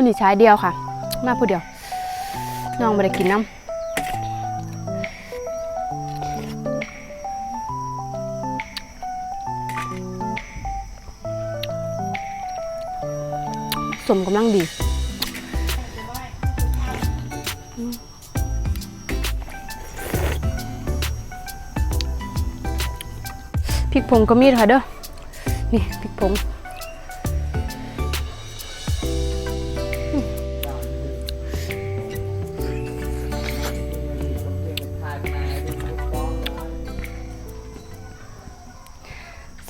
มันนี่ใช้เดียวค่ะ มาผู้เดียว น้องไม่ได้กินน้ำสมกำลังดี พริกผงก็มีค่ะเด้อ นี่พริกผง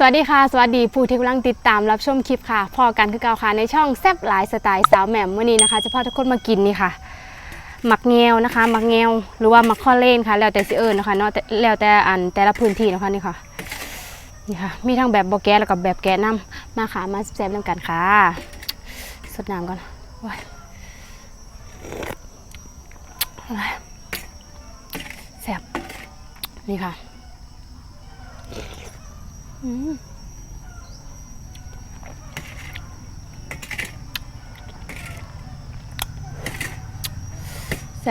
สวัสดีค่ะ สวัสดีผู้ที่กำลังติดตามรับชมคลิปค่ะ พอกันคือเก่าค่ะในช่องแซบหลายสไตล์สาวแหม่มวันนี้นะคะจะพาทุกคนมากินนี่ค่ะหมักแงวนะคะหมักแงวหรือว่าหมักข้อเล่นค่ะ แล้วแต่สิเอิญนะคะเนาะแล้วแต่อันแต่ละพื้นที่นะคะนี่ค่ะนี่ค่ะ มีทั้งแบบบอแกะแล้วก็แบบแกะน้ำมาค่ะมาแซ่บน้ำกันค่ะสดน้ำก่อนว้ายแซ่บนี่ค่ะ แซ่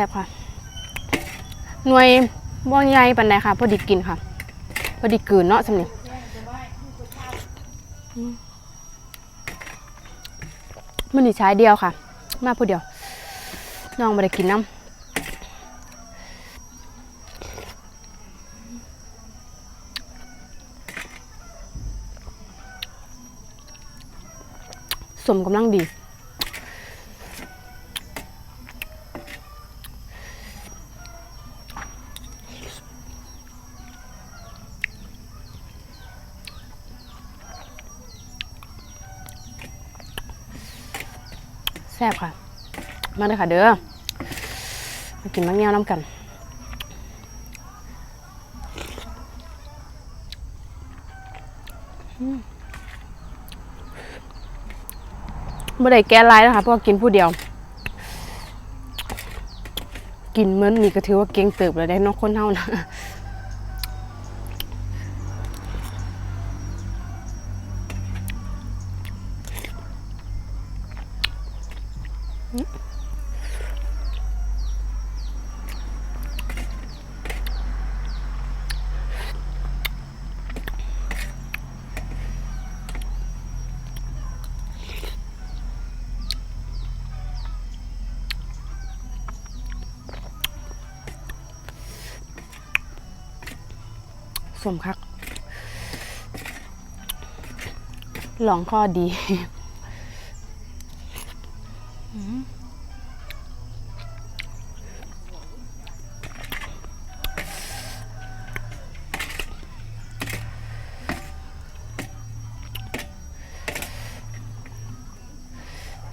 บค่ะ หน่วยบ่ใหญ่ปานใดค่ะ พอดีกินค่ะ พอดีกลืนเนาะสำเนียงมันนี่ใช้เดียวค่ะ มาผู้เดียว น้องไม่ได้กินน้ำ สมกำลังดี แซ่บค่ะ มาเลยค่ะเด้อ มากินมังเงี้ยวน้ำกันอืม ไม่ได้แก้ไลายนะคะเพราะว่ากินผู้เดียว กินเหมือนนี่ก็ถือว่าเก่งเติบเลยได้นอกคนเท่านะ สมคักลองข้อดีม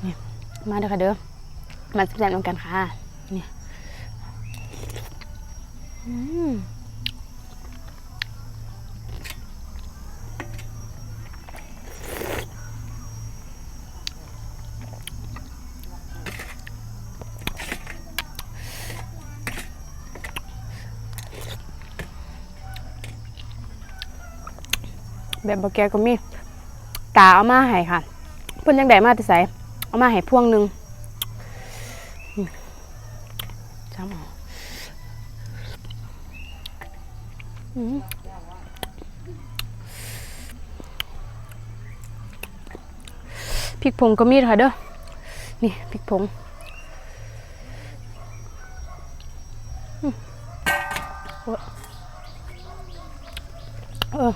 นี่มาเด้อค่ะเด้อ มาแซ่บๆกันค่ะ นี่อืม แบบบะแกก็มีตาเอามาให้ค่ะเพิ่นยังได้มาแต่ใส่เอามาให้พวงหนึ่งอืมจ้ำเอาอืมพริกผงก็มีค่ะเด้อนี่พริกผงอืมโอ๊ยเออ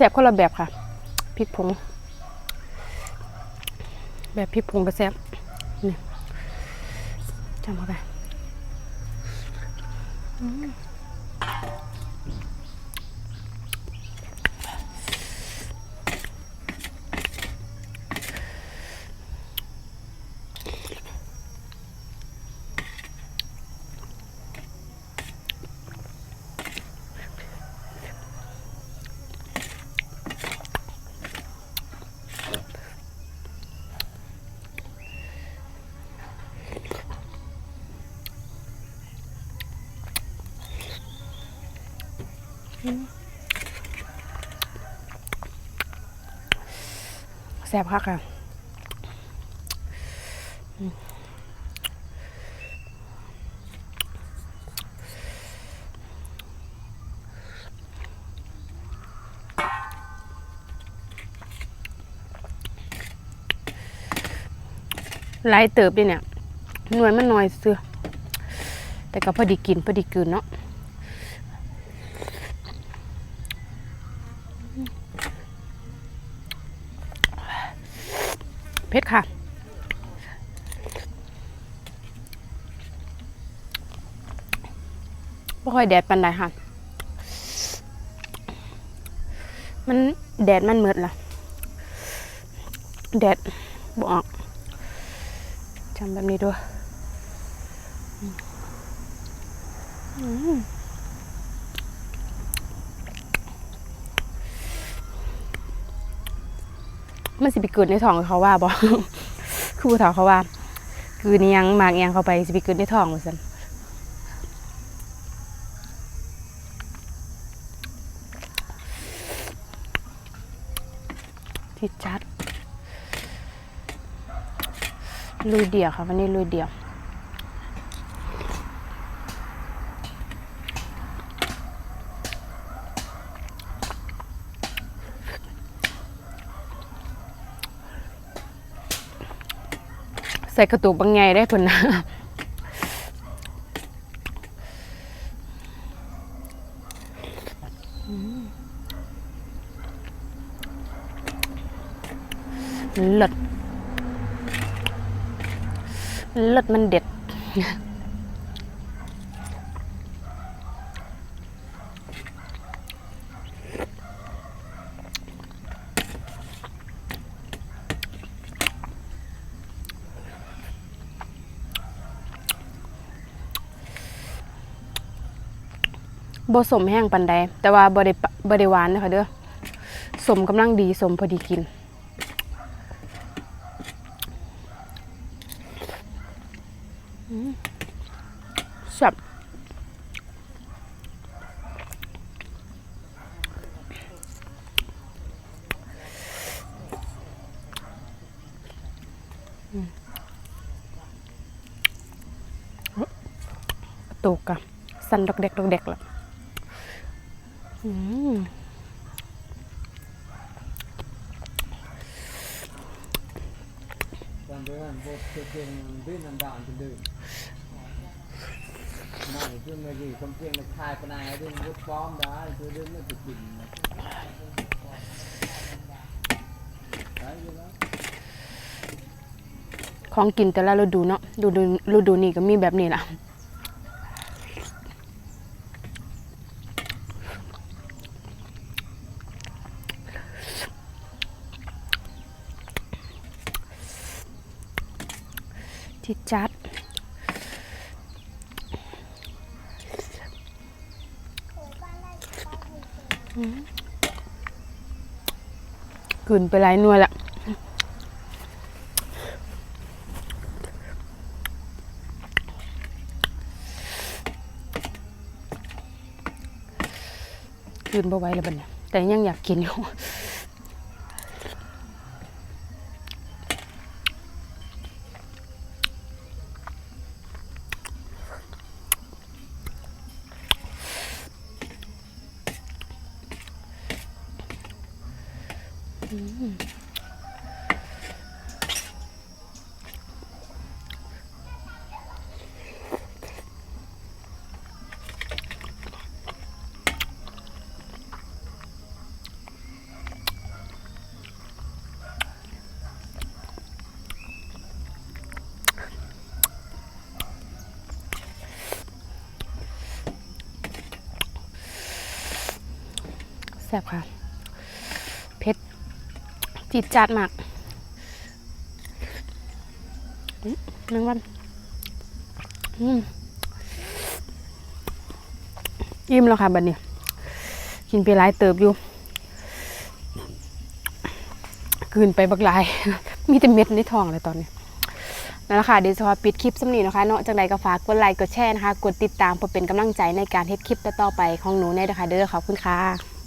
แสบคนละแบบค่ะพริกผง แบบพริกผงก็แสบนี่จำเข้าไป แสบค่ะค่ะหลายเติบดิเนี่ยหน่วยมันน้อยเสือแต่ก็พอดีกินพอดีกินเนาะ เผ็ดค่ะ ไม่ค่อยแดดปันใดค่ะ มันแดดมันเมืดล่ะ แดดบอกทำแบบนี้ด้วย อืม มันสิไปเกิดในท้องเขาว่าบอกคือผู้เฒ่าเขาว่า คือนี่ยังมากอิหยังเข้าไปสิไปเกิดในท้องว่าซั่นที่จัดลุยเดี่ยวค่ะวันนี้ลุยเดี่ยว ใส่กระตุกบางไงได้ผลนะหลดหลดมันเด็ด บสมแห้งปันใดแต่ว่าบ่ได้ปะบ่ได้หวานนะคะเด้อสมกำลังดีสมพอดีกินแซ่บตุกอะสั่นดอกเด็กดอกเด็กละ วันเดือนบทเก่งดื้อนันดานเนดื้อนั่นคือเมื่อกี้คำเพียงในคายปนาด้อบุตรฟ้อมได้คือดื้ไม่ติดกินของกินแต่ละฤดูเนาะฤดูฤดูนี้ก็มีแบบนี้แหละ จิตจัด กลืนไปหลายหน่วยละคืนบ่ไหว้แล้วบัดเนี่ยแต่ยังอยากกินอยู่ แซ่บค่ะ จิตจัดมากหนึ่งวันอิ่มแล้วค่ะบัดนี้ กินไปหลายเติบอยู่กืนไปบักหลาย มีแต่เม็ดในท้องเลยตอนนี้นั่นแหละค่ะเดี๋ยวจะขอปิดคลิปสำนีนะคะเนาะจากใดก็ฝากกดไลค์กดแชร์นะคะ กดติดตามเพื่อเป็นกำลังใจในการเฮ็ดคลิปต่อๆไปของหนูเนี่ยนะคะเด้อขอบคุณค่ะ